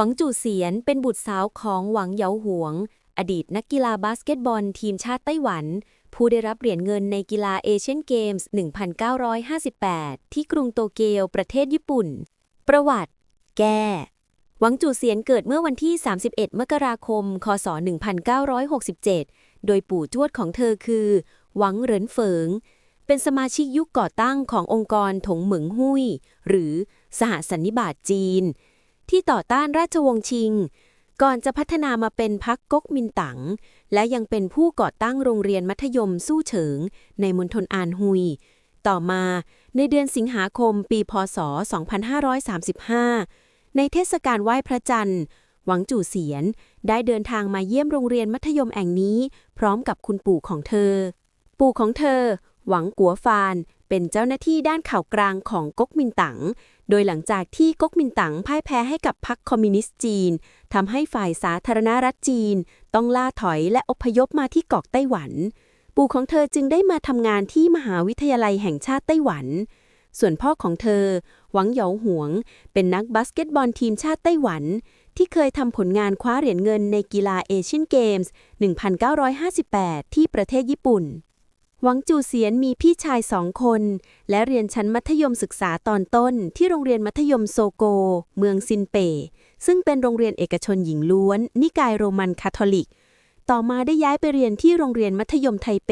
หวังจู่เสียนเป็นบุตรสาวของหวังเหยาหวง อดีตนักกีฬาบาสเกตบอลทีมชาติไต้หวัน ผู้ได้รับเหรียญเงินในกีฬาเอเชียนเกมส์ 1958 ที่กรุงโตเกียวประเทศญี่ปุ่น ประวัติ แก้หวังจู่เสียนเกิดเมื่อวันที่ 31 มกราคม คศ 1967 โดยปู่ทวดของเธอคือ หวังเหรินเฟิง เป็นสมาชิกยุคก่อตั้งขององค์กรถงเหมิงหุ้ยหรือสหสันนิบาตจีน ที่ต่อต้านราชวงศ์ชิง ก่อนจะพัฒนามาเป็นพรรคก๊กมินตั๋งและยังเป็นผู้ก่อตั้งโรงเรียนมัธยมสู้เฉิง ในมณฑลอานฮุย ต่อมาในเดือนสิงหาคมปีพศ 2535 ในเทศกาลไหว้พระจันทร์หวังจู่เสียนได้เดินทางมาเยี่ยมโรงเรียนมัธยมแห่งนี้ พร้อมกับคุณปู่ของเธอ ปู่ของเธอ หวังกัวฟาน เป็นเจ้าหน้าที่ด้านข่าวกลางของก๊กมินตั๋ง โดยหลังจากที่ก๊กมินตั๋งพ่ายแพ้ให้กับพรรคคอมมิวนิสต์จีนทำให้ฝ่ายสาธารณรัฐจีน ต้องล่าถอยและอพยพมาที่เกาะไต้หวัน ปู่ของเธอจึงได้มาทำงานที่มหาวิทยาลัยแห่งชาติไต้หวัน ส่วนพ่อของเธอ หวังเหยาหวง เป็นนักบาสเกตบอลทีมชาติไต้หวัน ที่เคยทำผลงานคว้าเหรียญเงินในกีฬาเอเชียนเกมส์ 1958 ที่ประเทศญี่ปุ่น หวังจูเซียนมีพี่ชายสองคน และเรียนชั้นมัธยมศึกษาตอนต้นที่โรงเรียนมัธยมโซโก เมืองซินเปซึ่งเป็นโรงเรียนเอกชนหญิงล้วน นิกายโรมันคาทอลิก ต่อมาได้ย้ายไปเรียนที่โรงเรียนมัธยมไทเป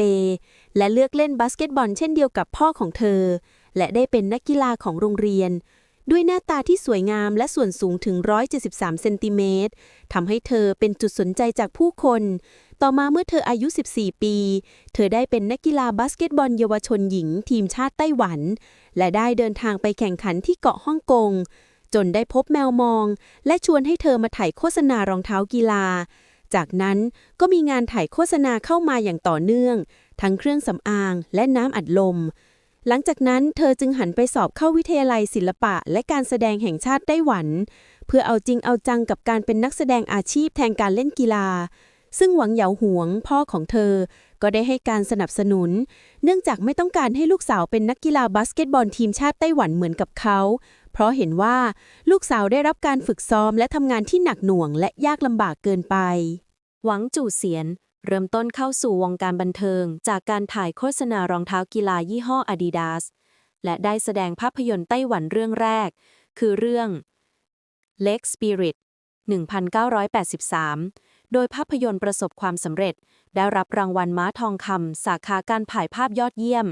และเลือกเล่นบาสเกตบอลเช่นเดียวกับพ่อของเธอ และได้เป็นนักกีฬาของโรงเรียน ด้วยหน้าตาที่สวยงามและส่วนสูงถึง 173 เซนติเมตรทำให้เธอเป็นจุดสนใจจากผู้คน ต่อมาเมื่อเธออายุ 14 ปี เธอได้เป็นนักกีฬาบาสเกตบอลเยาวชนหญิงทีมชาติไต้หวัน และได้เดินทางไปแข่งขันที่เกาะฮ่องกง จนได้พบแมวมอง และชวนให้เธอมาถ่ายโฆษณารองเท้ากีฬา จากนั้นก็มีงานถ่ายโฆษณาเข้ามาอย่างต่อเนื่อง ทั้งเครื่องสำอางและน้ำอัดลม หลังจากนั้นเธอจึงหันไปสอบเข้าวิทยาลัยศิลปะ และการแสดงแห่งชาติไต้หวัน เพื่อเอาจริงเอาจังกับการเป็นนักแสดงอาชีพแทนการเล่นกีฬา ซึ่งหวังเหยาหวงพ่อของเธอ ก็ได้ให้การสนับสนุน เนื่องจากไม่ต้องการให้ลูกสาวเป็นนักกีฬาบาสเกตบอลทีมชาติไต้หวันเหมือนกับเขา เพราะเห็นว่าลูกสาวได้รับการฝึกซ้อมและทำงานที่หนักหน่วงและยากลำบากเกินไป หวังจู่เสียน เริ่มต้นเข้าสู่วงการบันเทิง จากการถ่ายโฆษณารองเท้ากีฬายี่ห้อ Adidas และได้แสดงภาพยนตร์ไต้หวันเรื่องแรก คือเรื่อง Lake Spirit 1983 โดยภาพยนตร์ประสบความสำเร็จ ได้รับรางวัลม้าทองคำสาขาการถ่ายภาพยอดเยี่ยม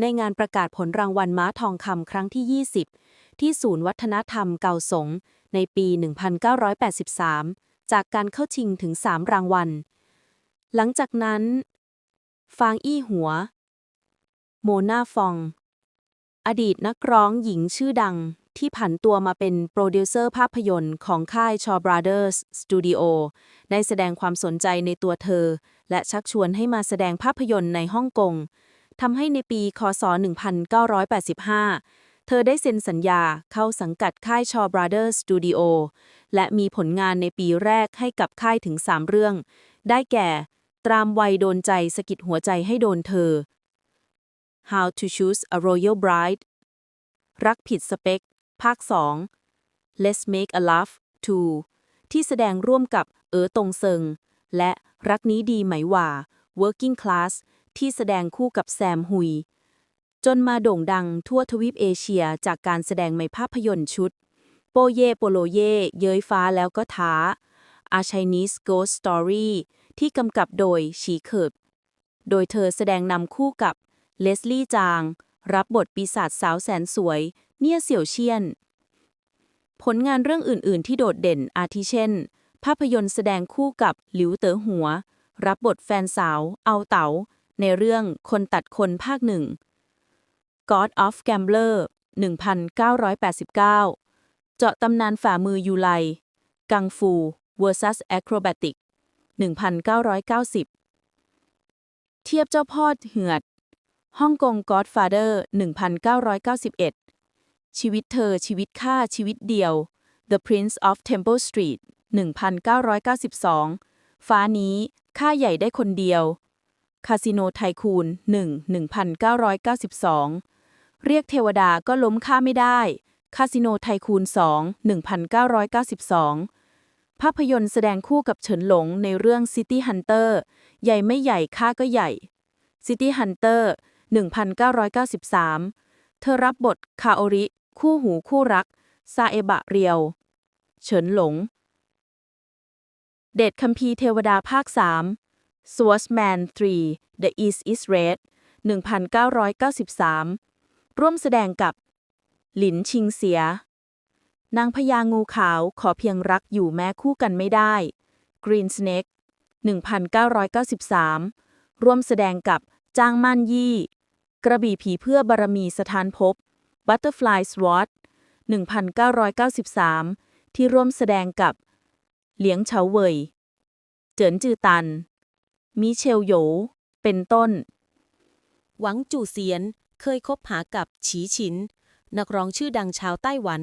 ในงานประกาศผลรางวัลม้าทองคำครั้งที่ 20 ที่ศูนย์วัฒนธรรมเกาสง ในปี 1983 จากการเข้าชิงถึง 3 รางวัล หลังจากนั้น ฟางอี้หัว โมนาฟอง อดีตนักร้องหญิงชื่อดังที่ผันตัวมาเป็นโปรดิวเซอร์ภาพยนตร์ของค่าย Shaw Brothers Studio ได้แสดงความสนใจในตัวเธอ และชักชวนให้มาแสดงภาพยนตร์ในฮ่องกงทำให้ในปี คศ 1985 เธอได้เซ็นสัญญาเข้าสังกัดค่าย Shaw Brothers Studio และมีผลงานในปีแรกให้กับค่ายถึง 3 เรื่อง ได้แก่ ตรามวัยโดนใจสะกิดหัวใจให้โดนเธอ How to Choose a Royal Bride รักผิดสเปค ภาค 2 Let's Make a Love 2 ที่แสดงร่วมกับเอ๋อตงเซิง และรักนี้ดีไหมว่า Working Class ที่แสดงคู่กับแซมฮุย จนมาโด่งดังทั่วทวีปเอเชียจากการแสดงในภาพยนตร์ชุด โปเยโปโลเย เย้ยฟ้าแล้วก็ท้า A Chinese Ghost Story ที่กำกับโดยชีเคิบโดยเธอแสดงนำคู่กับเลสลี่จาง รับบทปีศาจสาวแสนสวย เนี่ยเสี่ยวเชียน ผลงานเรื่องอื่น ๆ ที่โดดเด่นอาทิเช่น ภาพยนตร์แสดงคู่กับหลิวเต๋อหัว รับบทแฟนสาว เอาเต๋า ในเรื่องคนตัดคนภาคหนึ่ง God of Gambler 1989 เจาะตำนานฝ่ามือยูไล กังฟู vs Acrobatic 1990 เทียบเจ้าพ่อเหือด ฮ่องกง Godfather 1991 ชีวิตเธอชีวิตข้าชีวิตเดียว The Prince of Temple Street 1992 ฟ้านี้ข้าใหญ่ได้คนเดียว คาสิโนไทคูน1 1992 เรียกเทวดาก็ล้มข้าไม่ได้ คาสิโนไทคูน2 1992 ภาพยนตร์แสดงคู่กับเฉินหลงในเรื่อง City Hunter ใหญ่ไม่ใหญ่ค่าก็ใหญ่ City Hunter 1993 เธอรับบทคาโอริ คู่หูคู่รัก ซาเอบะเรียว เฉินหลง เดชคัมภีร์เทวดาภาค 3 Swordsman 3 The East is Red 1993 ร่วมแสดงกับ หลินชิงเสีย นางพญางูขาวขอเพียงรักอยู่แม้คู่กันไม่ได้ Green Snake 1993 ร่วมแสดงกับจางมั่นยี่ กระบี่ผีเพื่อบารมีสถานภพ Butterfly Sword 1993 ที่ร่วมแสดงกับ เหลียงเฉาเว่ยเจินจือตัน มิเชลโย เป็นต้น หวังจู่เซียนเคยคบหากับฉีฉิน นักร้องชื่อดังชาวไต้หวัน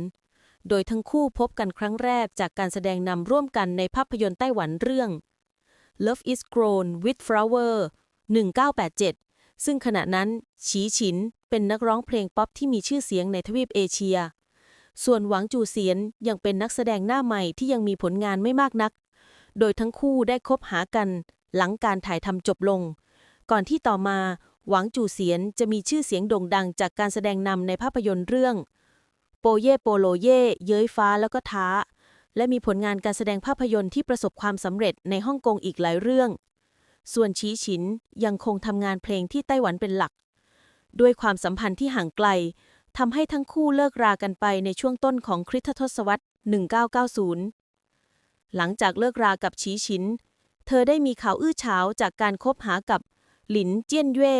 โดยทั้งคู่พบกันครั้งแรกจากการแสดงนำร่วมกันในภาพยนตร์ไต้หวันเรื่อง Love is Grown with Flower 1987 ซึ่งขณะนั้นฉีฉินเป็นนักร้องเพลงป๊อปที่มีชื่อเสียงในทวีปเอเชีย ส่วนหวังจูเซียนยังเป็นนักแสดงหน้าใหม่ที่ยังมีผลงานไม่มากนัก โดยทั้งคู่ได้คบหากันหลังการถ่ายทำจบลง ก่อนที่ต่อมาหวังจูเสียนจะมีชื่อเสียงโด่งดังจากการแสดงนำในภาพยนตร์เรื่อง โปเย่โปโลเย่ เย้ยฟ้าแล้วก็ท้า และมีผลงานการแสดงภาพยนตร์ที่ประสบความสำเร็จในฮ่องกงอีกหลายเรื่อง ส่วนชีฉินยังคงทำงานเพลงที่ไต้หวันเป็นหลัก ด้วยความสัมพันธ์ที่ห่างไกลทำให้ทั้งคู่เลิกรากันไปในช่วงต้นของคริสตทศวรรษ 1990 หลังจากเลิกรากับชีฉิน เธอได้มีข่าวอื้อฉาวจากการคบหากับหลินเจี้ยนเย่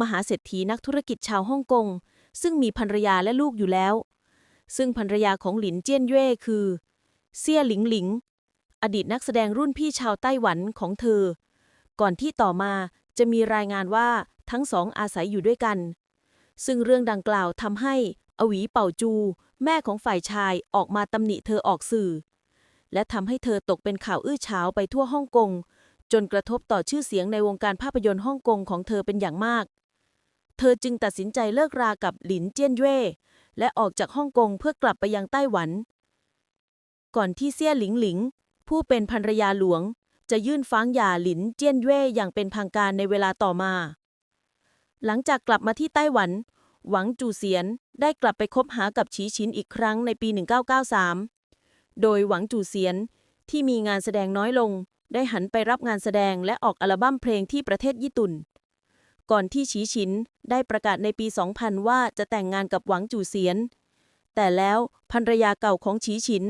มหาเศรษฐีนักธุรกิจชาวฮ่องกง ซึ่งมีภรรยาและลูกอยู่แล้ว ซึ่งภรรยาของหลินเจี้ยนเย่คือ เซี่ยหลิงหลิง อดีตนักแสดงรุ่นพี่ชาวไต้หวันของเธอ ก่อนที่ต่อมาจะมีรายงานว่าทั้งสองอาศัยอยู่ด้วยกัน ซึ่งเรื่องดังกล่าวทำให้อวีเป่าจู แม่ของฝ่ายชายออกมาตำหนิเธอออกสื่อ และทำให้เธอตกเป็นข่าวอื้อฉาวไปทั่วฮ่องกงจนกระทบต่อชื่อเสียงในวงการภาพยนตร์ฮ่องกงของเธอเป็นอย่างมาก เธอจึงตัดสินใจเลิกรากับหลินเจี้ยนเย่และออกจากฮ่องกงเพื่อกลับไปยังไต้หวัน ก่อนที่เซี่ยหลิงหลิง ผู้เป็นภรรยาหลวง จะยื่นฟ้องหย่าหลินเจี้ยนเย่อย่างเป็นทางการในเวลาต่อมา หลังจากกลับมาที่ไต้หวัน หวังจูเซียนได้กลับไปคบหากับฉีชินอีกครั้งในปี 1993 โดยหวังจูเซียนที่มีงานแสดงน้อยลง ได้หันไปรับงานแสดงและออกอัลบั้มเพลงที่ประเทศญี่ปุ่น ก่อนที่ฉีชินได้ประกาศในปี 2000 ว่าจะแต่งงานกับหวังจู่เซียน แต่แล้วภรรยาเก่าของฉีชิน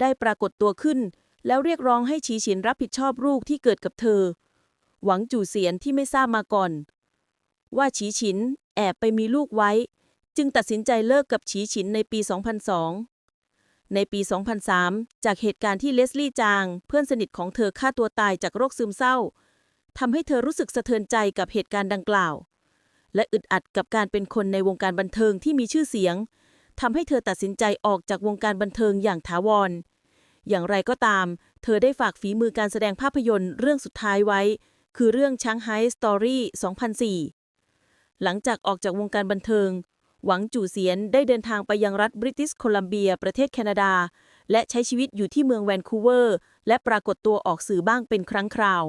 ได้ปรากฏตัวขึ้น แล้วเรียกร้องให้ฉีชินรับผิดชอบลูกที่เกิดกับเธอ หวังจู่เซียนที่ไม่ทราบมาก่อน ว่าฉีชินแอบไปมีลูกไว้ จึงตัดสินใจเลิกกับฉีชินในปี 2002 ในปี 2003 จากเหตุการณ์ที่เลสลี่จาง เพื่อนสนิทของเธอฆ่าตัวตายจากโรคซึมเศร้า ทำให้เธอรู้สึกสะเทือนใจกับเหตุการณ์ดังกล่าว และอึดอัดกับการเป็นคนในวงการบันเทิงที่มีชื่อเสียงทำให้เธอตัดสินใจออกจากวงการบันเทิงอย่างถาวร อย่างไรก็ตาม เธอได้ฝากฝีมือการแสดงภาพยนตร์เรื่องสุดท้ายไว้ คือเรื่องช้างไฮสตอรี่2004 หลังจากออกจากวงการบันเทิง หวังจู่เซียนได้เดินทางไปยังรัฐบริติชโคลัมเบีย ประเทศแคนาดา และใช้ชีวิตอยู่ที่เมืองแวนคูเวอร์ และปรากฏตัวออกสื่อบ้างเป็นครั้งคราว